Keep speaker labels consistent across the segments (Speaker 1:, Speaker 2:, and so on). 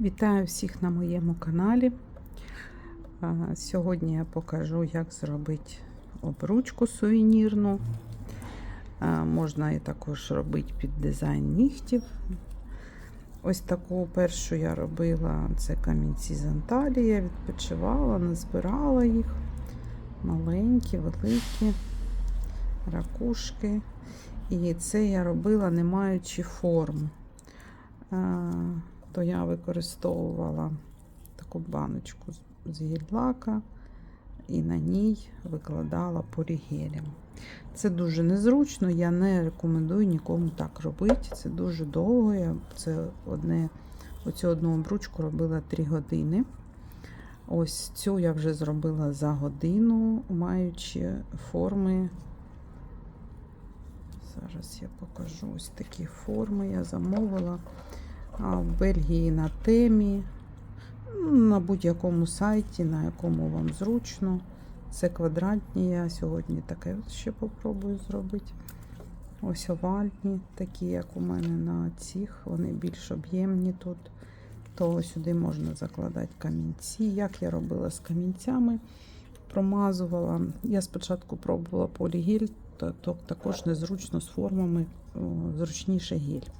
Speaker 1: Вітаю всіх на моєму каналі. Сьогодні я покажу, як зробити обручку сувенірну. Можна і також робити під дизайн нігтів. Ось таку першу я робила це камінці з Анталії. Я відпочивала, назбирала їх. Маленькі, великі, ракушки. І це я робила, не маючи форм. То я використовувала таку баночку з- гель-лака і на ній викладала полігелем. Це дуже незручно, я не рекомендую нікому так робити. Це дуже довго. Я це одне, оцю одну обручку робила 3 години. Ось цю я вже зробила за годину, маючи форми. Зараз я покажу ось такі форми. Я замовила а, в Бельгії на темі, ну, на будь-якому сайті, на якому вам зручно. Це квадратні. Я сьогодні таке ще попробую зробити. Ось овальні, такі, як у мене на цих, вони більш об'ємні тут. То сюди можна закладати камінці. Як я робила з камінцями, промазувала. Я спочатку пробувала полігель, то, також незручно з формами, зручніше гель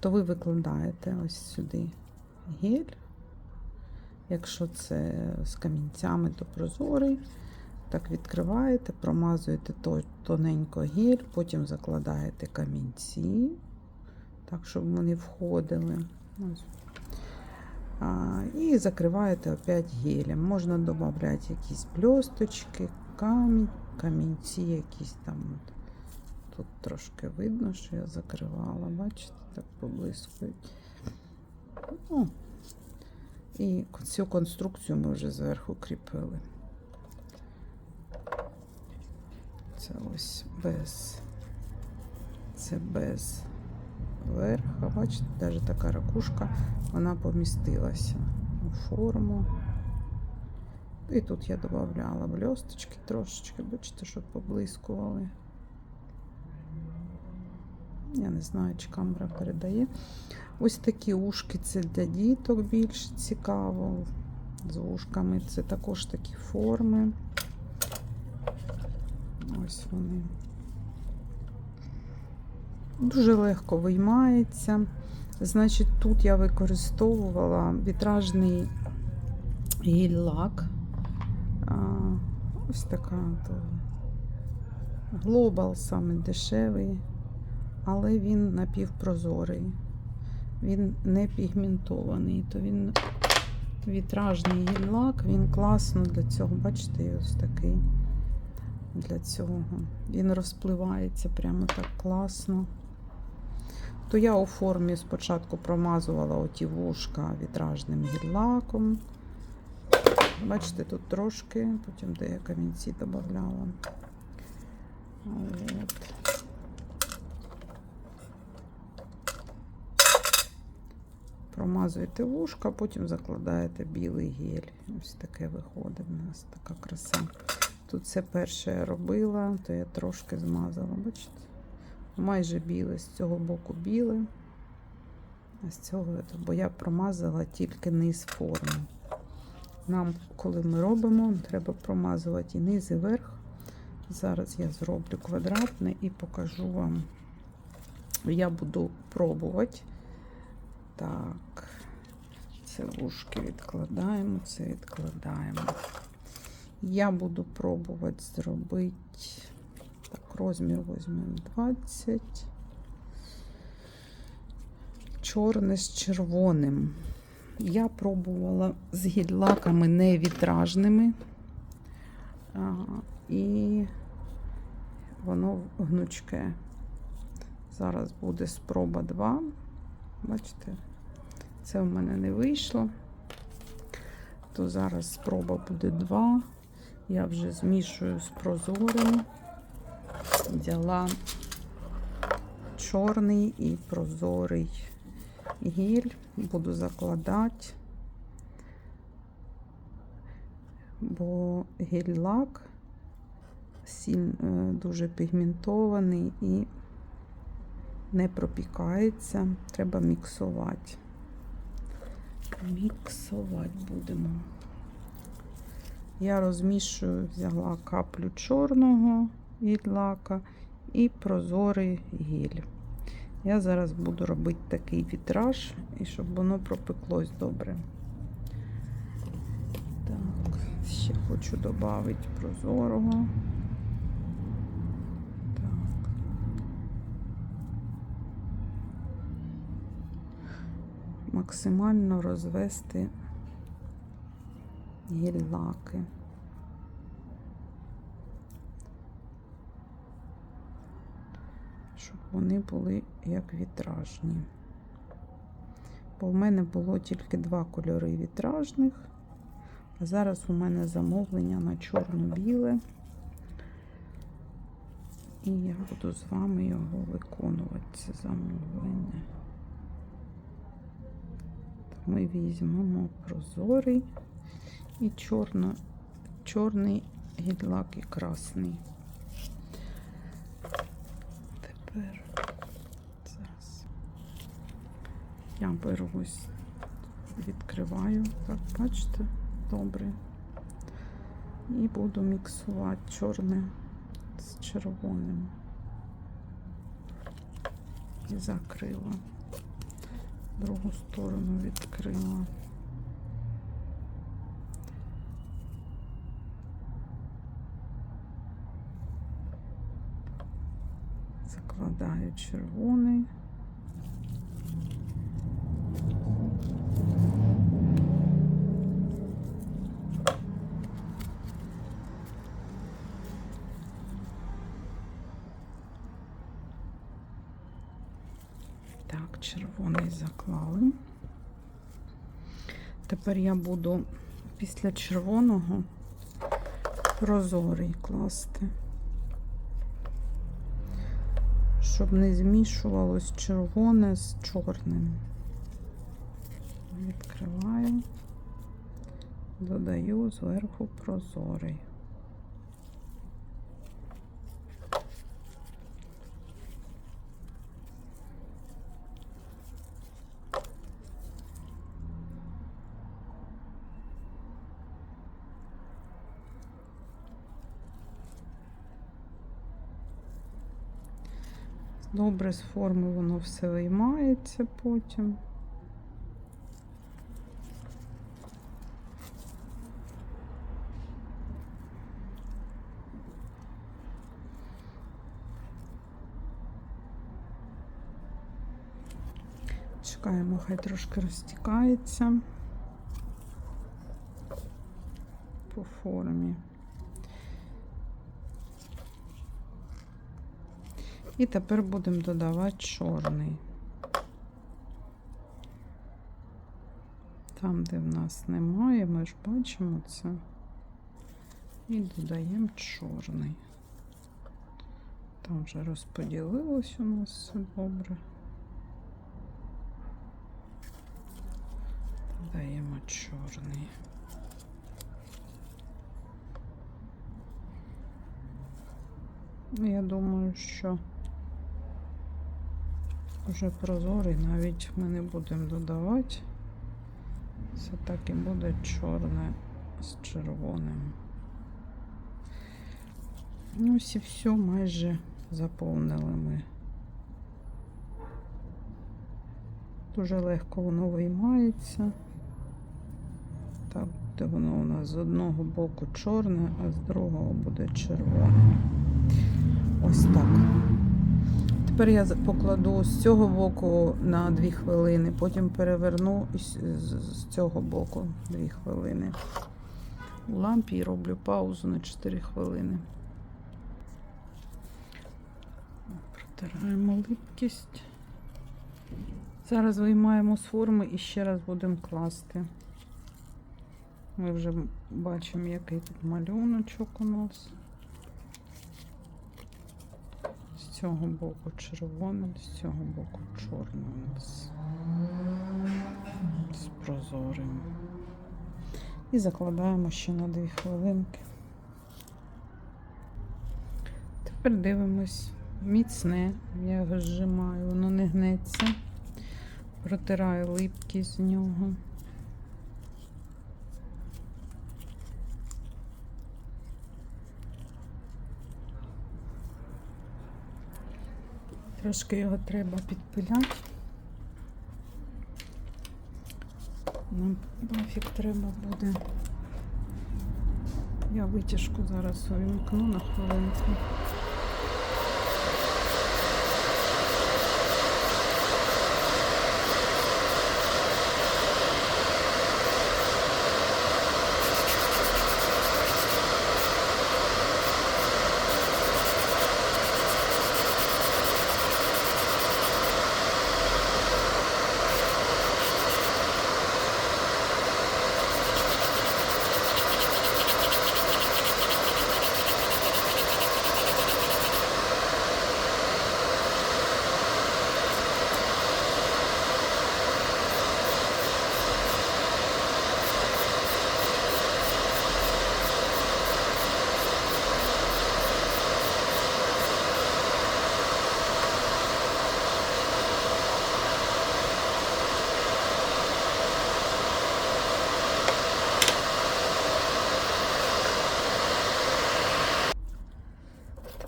Speaker 1: то ви викладаєте ось сюди гель. Якщо це з камінцями, то прозорий. Так відкриваєте, промазуєте то- тоненько гель, потім закладаєте камінці, так, щоб вони входили. І закриваєте опять гелем. Можна додати якісь блісточки, камінь, камінці якісь там. От. Тут трошки видно, що я закривала, бачите, так поблискують. Ну, і цю конструкцію ми вже зверху кріпили. Це ось без, це без верха. Бачите, навіть така ракушка, вона помістилася у форму. І тут я додавала блісточки трошечки, бачите, щоб поблискували. Я не знаю, чи камера передає. Ось такі ушки це для діток більш цікаво. З ушками це також такі форми. Ось вони. Дуже легко виймається. Значить, тут я використовувала вітражний гель-лак. Ось така Global саме дешевий але він напівпрозорий. Він не пігментований, то він вітражний гель-лак, він класно для цього, бачите, ось такий для цього. Він розпливається прямо так класно. То я у формі спочатку промазувала оті вушка вітражним гель-лаком. Бачите, тут трошки, потім де я камінці додавала. Промазуєте вушка, потім закладаєте білий гель. Ось таке виходить у нас така краса. Тут це перше я робила, то я трошки змазала, бачите? Майже біле, з цього боку біле. А з цього, бо я промазала тільки низ форми. Нам, коли ми робимо, треба промазувати і низ, і верх. Зараз я зроблю квадратне і покажу вам. Я буду пробувати. Так, це вушки відкладаємо, це відкладаємо. Я буду пробувати зробити так, розмір візьмемо 20. Чорне з червоним. Я пробувала з гель-лаками не вітражними. А, і воно гнучке. Зараз буде спроба 2. Бачите, це в мене не вийшло. То зараз спроба буде 2. Я вже змішую з прозорим. Взяла чорний і прозорий гель. Буду закладати, бо гель-лак е, дуже пігментований і не пропікається, треба міксувати. Міксувати будемо. Я розмішую, взяла каплю чорного від лака і прозорий гіль. Я зараз буду робити такий вітраж, і щоб воно пропеклось добре. Так, ще хочу додати прозорого. Так. Максимально розвести гіль-лаки. Щоб вони були як вітражні. Бо в мене було тільки два кольори вітражних, а зараз у мене замовлення на чорно-біле. І я буду з вами його виконувати, це замовлення. Ми візьмемо прозорий і чорно, чорний гідлак і красний. Тепер зараз я беру ось, відкриваю, так, бачите, добре. І буду міксувати чорне з червоним. І закрила. Другу сторону відкрила. Закладаю червоний. Червоний заклали. Тепер я буду після червоного прозорий класти, щоб не змішувалось червоне з чорним. Відкриваю, додаю зверху прозорий. Добре з форми воно все виймається потім. Чекаємо, хай трошки розтікається по формі. І тепер будемо додавати чорний. Там, де в нас немає, ми ж бачимо це. І додаємо чорний. Там вже розподілилось у нас все добре. Додаємо чорний. Ну, Я думаю, що вже прозорий навіть ми не будемо додавати. Все так і буде чорне з червоним. Ну, ось і все майже заповнили ми. Дуже легко воно виймається. Так, де воно у нас з одного боку чорне, а з другого буде червоне. Ось так. Тепер я покладу з цього боку на 2 хвилини, потім переверну з, цього боку 2 хвилини. У лампі і роблю паузу на 4 хвилини. Протираємо липкість. Зараз виймаємо з форми і ще раз будемо класти. Ми вже бачимо, який тут малюночок у нас. З цього боку червоним, з цього боку чорним у нас. З прозорим. І закладаємо ще на 2 хвилинки. Тепер дивимось міцне, я його зжимаю, воно не гнеться. Протираю липкість з нього. Трошки його треба підпиляти. Нам нафіг треба буде. Я витяжку зараз увімкну на хвилинку.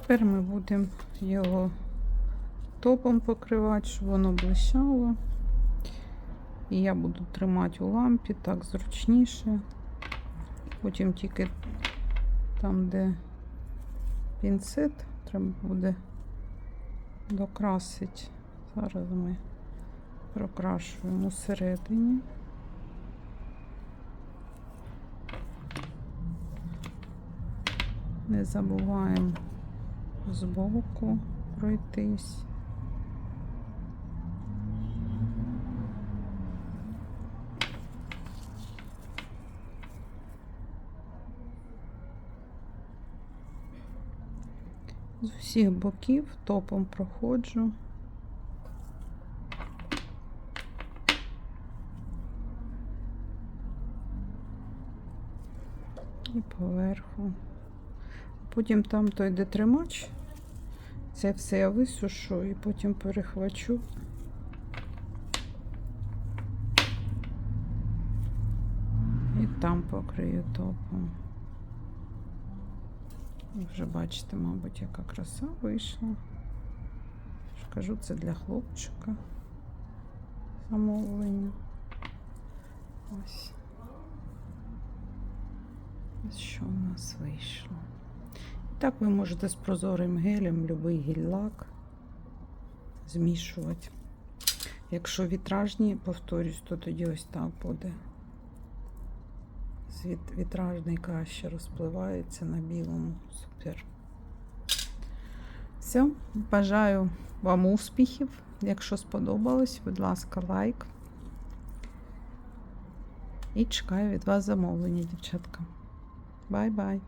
Speaker 1: Тепер ми будемо його топом покривати, щоб воно блищало. І я буду тримати у лампі, так зручніше. Потім тільки там, де пінцет, треба буде докрасити. Зараз ми прокрашуємо всередині. Не забуваємо збоку пройтись. З усіх боків топом проходжу. І поверху. Потім там той де тримач. Це все я висушу і потім перехвачу. І там покрию топом. Вже бачите, мабуть, яка краса вийшла. Ж Кажу, це для хлопчика замовлення. Ось. Ось що у нас вийшло. Так ви можете з прозорим гелем будь-який гель-лак змішувати. Якщо вітражні, повторюсь, то тоді ось так буде. Вітражний краще розпливається на білому. Супер. Все, бажаю вам успіхів. Якщо сподобалось, будь ласка, лайк. І чекаю від вас замовлення, дівчатка. Бай-бай!